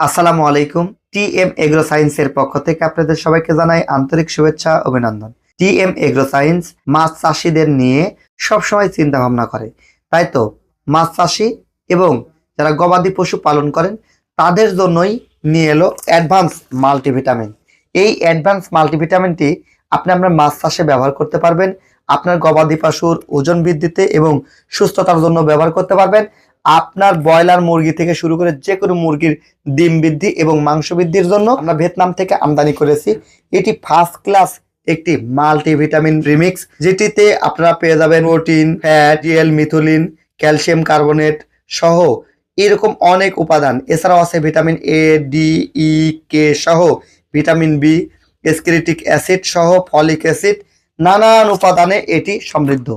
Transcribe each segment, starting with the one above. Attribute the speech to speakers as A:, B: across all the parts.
A: আসসালামু আলাইকুম। টি M agro সায়েন্সের পক্ষ থেকে আপনাদের সবাইকে জানাই আন্তরিক শুভেচ্ছা, অভিনন্দন। টি এম এগ্রো সায়েন্স মাছ চাষিদের নিয়ে সবসময় চিন্তা ভাবনা করে। তাই তো, মাছ চাষি এবং যারা গবাদি পশু পালন করেন, তাদের জন্যই নিয়ে এলো অ্যাডভান্স মাল্টিভিটামিন। এই অ্যাডভান্স মাল্টিভিটামিনটি আপনি আপনার মাছ চাষে ব্যবহার করতে পারবেন, আপনার গবাদি পশুর ওজন বৃদ্ধিতে এবং সুস্থতার জন্য ব্যবহার করতে পারবেন আপনার ব্রয়লার মুরগি থেকে শুরু করে যে কোনো মুরগির ডিম বৃদ্ধি এবং মাংস বৃদ্ধির জন্য আমরা ভিয়েতনাম থেকে আমদানি করেছি। এটি ফার্স্ট ক্লাস একটি মাল্টিভিটামিন রিমিক্স যেটিতে আপনারা পেয়ে যাবেন protein fat DL methionine calcium carbonate সহ এরকম অনেক উপাদান। এছাড়াও আছে vitamin A D E K সহ ভিটামিন বি এসক্রিটিক অ্যাসিড সহ ফলিক অ্যাসিড নানান উপাদানে এটি সমৃদ্ধ।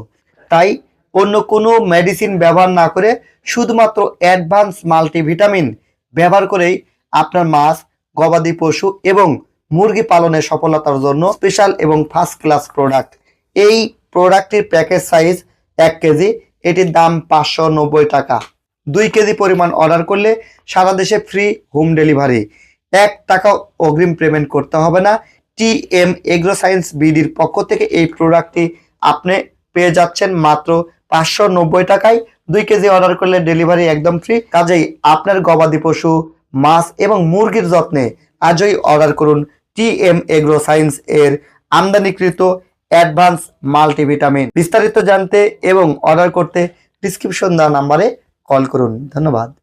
A: তাই অন্য কোনো মেডিসিন ব্যবহার না করে শুধুমাত্র অ্যাডভান্স মাল্টিভিটামিন ব্যবহার করেই আপনার মাছ, গবাদি পশু এবং মুরগি পালনের সফলতার জন্য স্পেশাল এবং ফার্স্ট ক্লাস প্রোডাক্ট এই প্রোডাক্টটির প্যাকেজ সাইজ এক কেজি, এটির দাম পাঁচশো নব্বই টাকা। দুই কেজি পরিমাণ অর্ডার করলে সারা দেশে ফ্রি হোম ডেলিভারি এক টাকা অগ্রিম পেমেন্ট করতে হবে না। টি এম এগ্রো সায়েন্স বিডির পক্ষ থেকে এই প্রোডাক্টটি আপনি পেয়ে যাচ্ছেন মাত্র পাঁচশো নব্বই টাকায় দুই কেজি অর্ডার করলে ডেলিভারি একদম ফ্রি কাজেই আপনার গবাদি পশু, মাছ এবং মুরগির যত্নে আজই অর্ডার করুন টি এম এগ্রো সায়েন্স এর আমদানিকৃত অ্যাডভান্স মাল্টিভিটামিন। বিস্তারিত জানতে এবং অর্ডার করতে ডিসক্রিপশন দেওয়া নাম্বারে কল করুন। ধন্যবাদ।